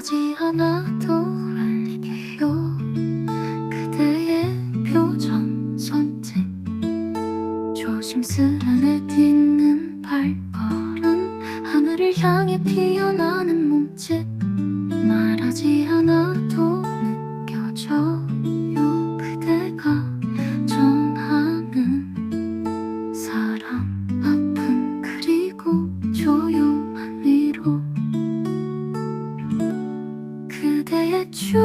하지 않아도 알게요. 그대의 표정 손짓. 조심스레 뛰는 발걸음. 하늘을 향해 피어나는 몸짓. 말하지 않아 춤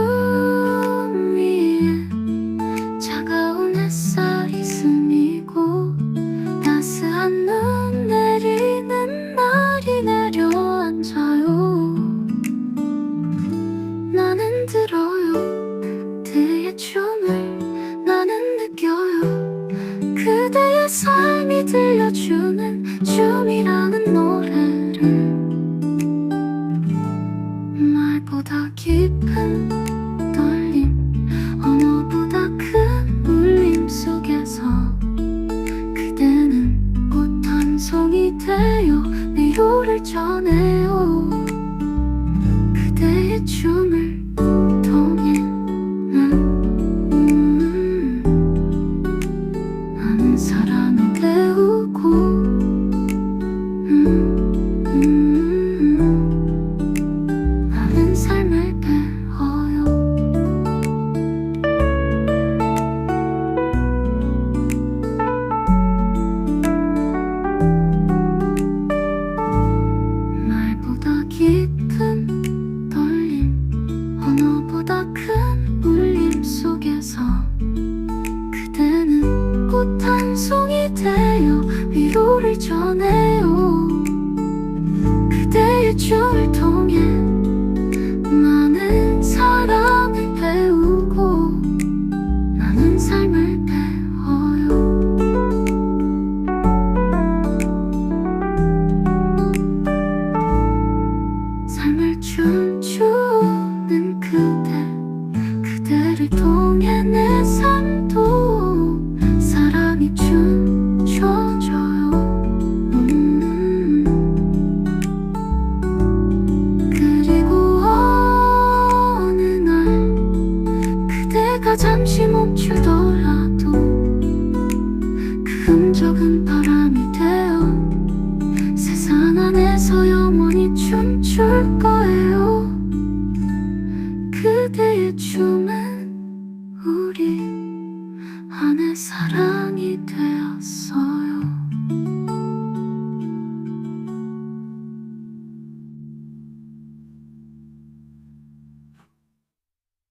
위에 차가운 햇살이 스미고 따스한 눈 내리는 날이 내려앉아요. 그대의 삶이 들려주는 한 송이 되어 위로를 전해요. 그대의 춤을 통해. 난, 음, 나는 사랑 전해요 그대의 춤을 통해 잠시 멈추더라도 그 흔적은 바람이 되어 세상 안에서 영원히 춤출 거예요. 그대의 춤은 우리 안에 사랑이 되었어.